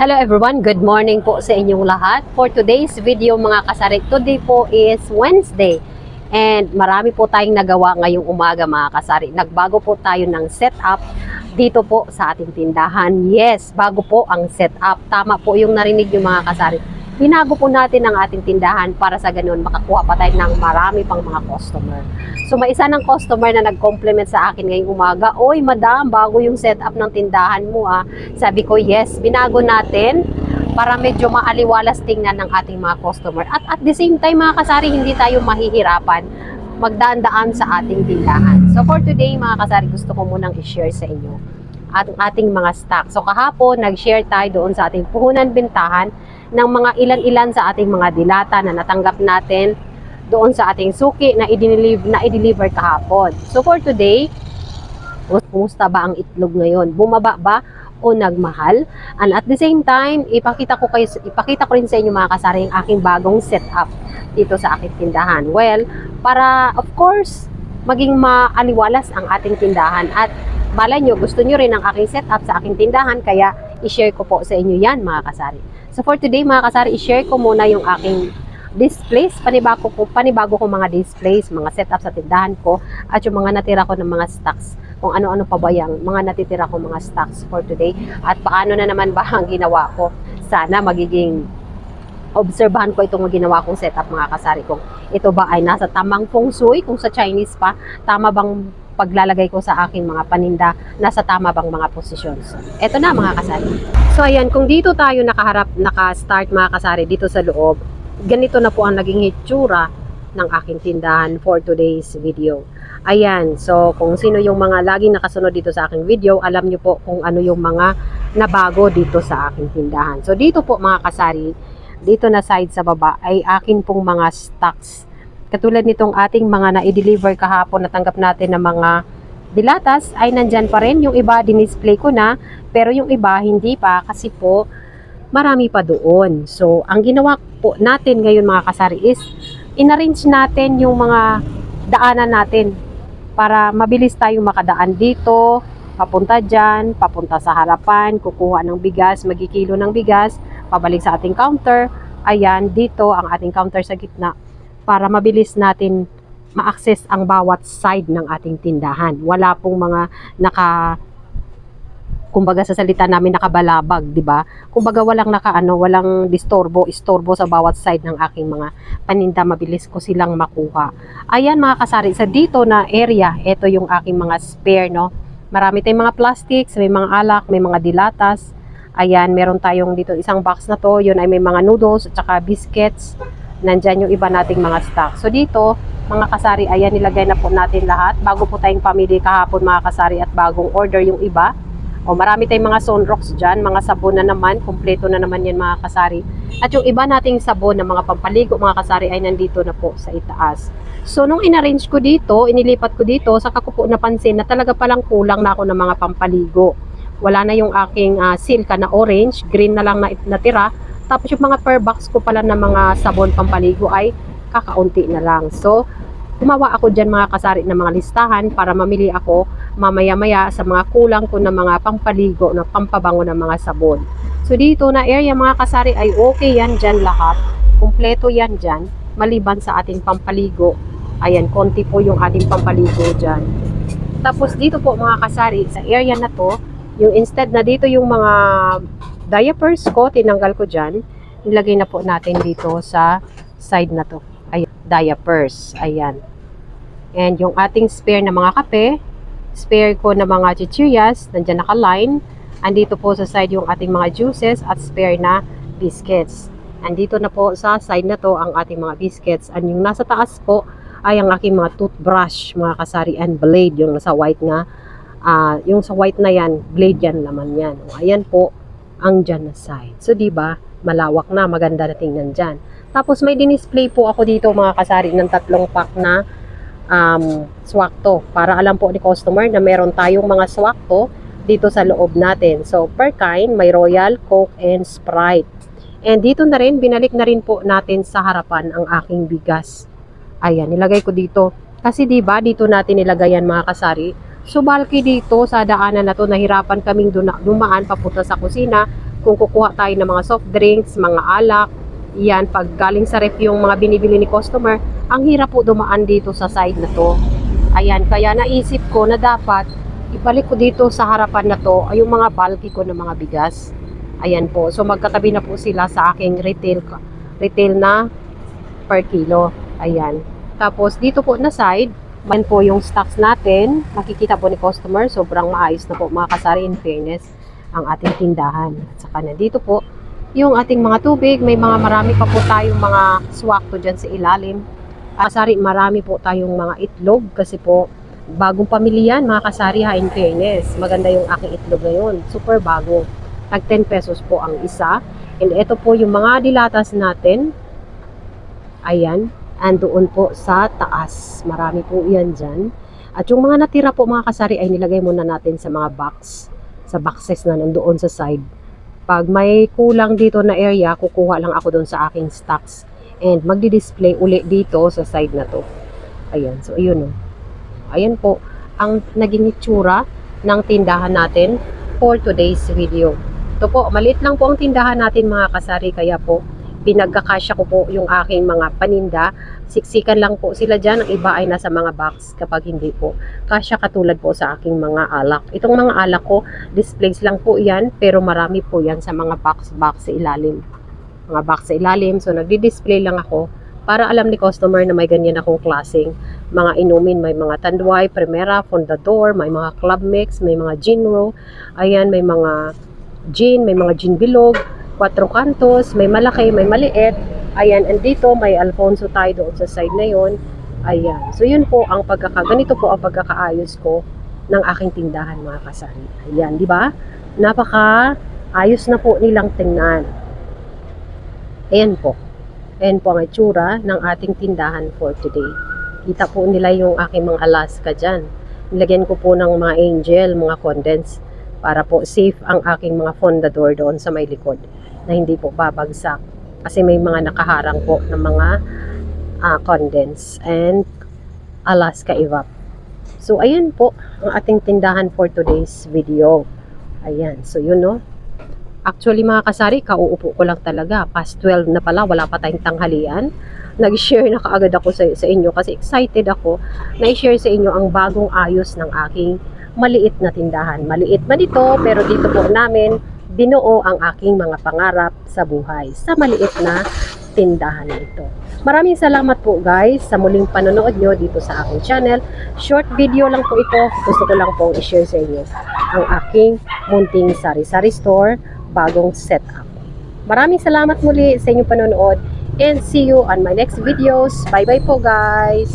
Hello everyone, good morning po sa inyong lahat. For today's video mga kasari, today po is Wednesday. And marami po tayong nagawa ngayong umaga mga kasari. Nagbago po tayo ng setup dito po sa ating tindahan. Yes, bago po ang setup. Tama po yung narinig yung mga kasari. Binago po natin ang ating tindahan para sa ganun makakuha pa tayo ng marami pang mga customer. So may isa ng customer na nag-compliment sa akin ngayong umaga, Oy madam, bago yung setup ng tindahan mo ah. Sabi ko, yes, binago natin para medyo maaliwalas tingnan ng ating mga customer. At at the same time mga kasari, hindi tayo mahihirapan magdaan-daan sa ating tindahan. So for today mga kasari, gusto ko munang i-share sa inyo at ating mga stock. So kahapon, nag-share tayo doon sa ating puhunan bintahan ng mga ilan-ilan sa ating mga dilata na natanggap natin doon sa ating suki na i-deliver, na i-deliver kahapon. So for today, kumusta ba ang itlog ngayon? Bumaba ba o nagmahal? And at the same time, ipakita ko kayo ipakita ko rin sa inyo mga kasari yung aking bagong setup dito sa aking tindahan. Well, para of course, maging maaliwalas ang ating tindahan at malay nyo, gusto nyo rin ang aking setup sa aking tindahan kaya i-share ko po sa inyo yan mga kasari. So for today mga kasari, i-share ko muna yung aking displays, panibago ko, panibago ko mga displays, mga setup sa tindahan ko, at yung mga natira ko ng mga stocks, kung ano-ano pa ba yung mga natitira ko mga stocks for today, at paano na naman ba ang ginawa ko. Sana magiging obserbahan ko itong ginawa kong setup mga kasari kong ito ba ay nasa tamang feng shui kung sa Chinese pa tama bang paglalagay ko sa aking mga paninda nasa tama bang mga posisyon. So, eto na mga kasari. So ayan, kung dito tayo nakaharap, naka-start mga kasari dito sa loob, ganito na po ang naging hitsura ng aking tindahan for today's video. Ayan, so kung sino yung mga laging nakasunod dito sa aking video, alam nyo po kung ano yung mga nabago dito sa aking tindahan. So dito po mga kasari, dito na side sa baba ay akin pong mga stocks. Katulad nitong ating mga na-deliver kahapon natanggap natin ng mga dilatas ay nandyan pa rin. Yung iba dinisplay ko na pero yung iba hindi pa kasi po marami pa doon. So ang ginawa po natin ngayon mga kasari is inarrange natin yung mga daanan natin para mabilis tayong makadaan dito, papunta dyan, papunta sa harapan, kukuha ng bigas, magkikilo ng bigas, pabalik sa ating counter. Ayan, dito ang ating counter sa gitna para mabilis natin ma-access ang bawat side ng ating tindahan. Wala pong mga naka kumbaga sa salita namin nakabalabag, 'di ba? Kumbaga walang nakaano, walang distorbo, istorbo sa bawat side ng aking mga paninda, mabilis ko silang makuha. Ayan mga kasari, sa dito na area, ito yung aking mga spare, no? Marami tayong mga plastics, may mga alak, may mga dilatas. Ayan, meron tayong dito isang box na to, yun ay may mga noodles at saka biscuits. Nandyan yung iba nating mga stock. So dito, mga kasari, ayan, nilagay na po natin lahat. Bago po tayong pamili kahapon mga kasari at bagong order yung iba. O marami tayong mga sunrocks dyan, mga sabon na naman, kumpleto na naman yan mga kasari. At yung iba nating sabon na mga pampaligo mga kasari ay nandito na po sa itaas. So nung inarrange ko dito, inilipat ko dito, saka ko po napansin na talaga palang kulang na ako ng mga pampaligo. Wala na yung aking uh, silka na orange, green na lang na natira. Tapos yung mga per box ko pala na mga sabon pampaligo ay kakaunti na lang. So, gumawa ako dyan mga kasari ng mga listahan para mamili ako mamaya-maya sa mga kulang ko ng mga pampaligo, na pampabango ng mga sabon. So dito na area mga kasari ay okay yan dyan lahat. Kumpleto yan dyan. Maliban sa ating pampaligo. Ayan, konti po yung ating pampaligo dyan. Tapos dito po mga kasari, sa area na to, yung instead na dito yung mga diapers ko, tinanggal ko dyan. Nilagay na po natin dito sa side na to. Ayan, diapers. Ayan. And yung ating spare na mga kape, spare ko na mga chichirias, nandyan naka-line. Andito po sa side yung ating mga juices at spare na biscuits. Andito na po sa side na to ang ating mga biscuits. And yung nasa taas po ay ang aking mga toothbrush, mga kasari and blade. Yung nasa white nga, uh, yung sa white na yan, blade yan naman yan. O, ayan po ang dyan na side. So, di ba malawak na, maganda na tingnan dyan. Tapos may dinisplay po ako dito mga kasari ng tatlong pack na um, swakto para alam po ni customer na meron tayong mga swakto dito sa loob natin. So, per kind, may Royal, Coke, and Sprite. And dito na rin, binalik na rin po natin sa harapan ang aking bigas. Ayan, nilagay ko dito. Kasi di ba dito natin nilagay yan mga kasari. So, bulky dito sa daanan na to, nahirapan kaming dumaan papunta sa kusina kung kukuha tayo ng mga soft drinks, mga alak, yan, pag galing sa ref yung mga binibili ni customer, ang hirap po dumaan dito sa side na to. Ayan, kaya naisip ko na dapat ibalik ko dito sa harapan na to ay yung mga bulky ko ng mga bigas. Ayan po. So magkatabi na po sila sa aking retail retail na per kilo. Ayan. Tapos dito po na side, man po yung stocks natin. Makikita po ni customer, sobrang maayos na po mga kasari in fairness ang ating tindahan. At saka nandito po yung ating mga tubig. May mga marami pa po tayong mga swakto dyan sa ilalim. Kasari, marami po tayong mga itlog kasi po bagong pamilya yan, mga kasari ha, in fairness. Maganda yung aking itlog ngayon. Super bago. Tag 10 pesos po ang isa. And ito po yung mga dilatas natin. Ayan. Andoon po sa taas. Marami po yan dyan. At yung mga natira po mga kasari ay nilagay muna natin sa mga box. Sa boxes na nandoon sa side. Pag may kulang dito na area, kukuha lang ako doon sa aking stocks. And magdi-display uli dito sa side na to. Ayan. So, ayun oh. Ayan po ang naging itsura ng tindahan natin for today's video. Ito po, maliit lang po ang tindahan natin mga kasari kaya po pinagkakasya ko po yung aking mga paninda. Siksikan lang po sila dyan. Ang iba ay nasa mga box kapag hindi po. Kasya katulad po sa aking mga alak. Itong mga alak ko, displays lang po yan pero marami po yan sa mga box-box sa ilalim. Mga box sa ilalim. So nagdi-display lang ako para alam ni customer na may ganyan akong klaseng mga inumin. May mga Tanduay, Primera, Fondador, may mga Club Mix, may mga Ginro, ayan, may mga gin, may mga gin bilog, Quatro Cantos, may malaki, may maliit. Ayan, and dito may Alfonso tayo doon sa side na yon. Ayan. So yun po ang pagkaka ganito po ang pagkakaayos ko ng aking tindahan mga kasari. Ayan, di ba? Napaka ayos na po nilang tingnan. Ayan po. Ayan po ang itsura ng ating tindahan for today. Kita po nila yung aking mga Alaska dyan. Nilagyan ko po ng mga angel, mga condense para po safe ang aking mga fondador doon sa may likod na hindi po babagsak kasi may mga nakaharang po ng mga ah, condense and Alaska evap. So ayan po ang ating tindahan for today's video. Ayan, so yun no. Actually mga kasari, kauupo ko lang talaga. Past 12 na pala, wala pa tayong tanghalian. Nag-share na kaagad ako sa, sa inyo kasi excited ako na i-share sa inyo ang bagong ayos ng aking maliit na tindahan. Maliit man ito, pero dito po namin binuo ang aking mga pangarap sa buhay sa maliit na tindahan na ito. Maraming salamat po guys sa muling panonood nyo dito sa aking channel. Short video lang po ito. Gusto ko lang pong i-share sa inyo ang aking munting sari-sari store bagong setup. Maraming salamat muli sa inyong panonood and see you on my next videos. Bye-bye po guys!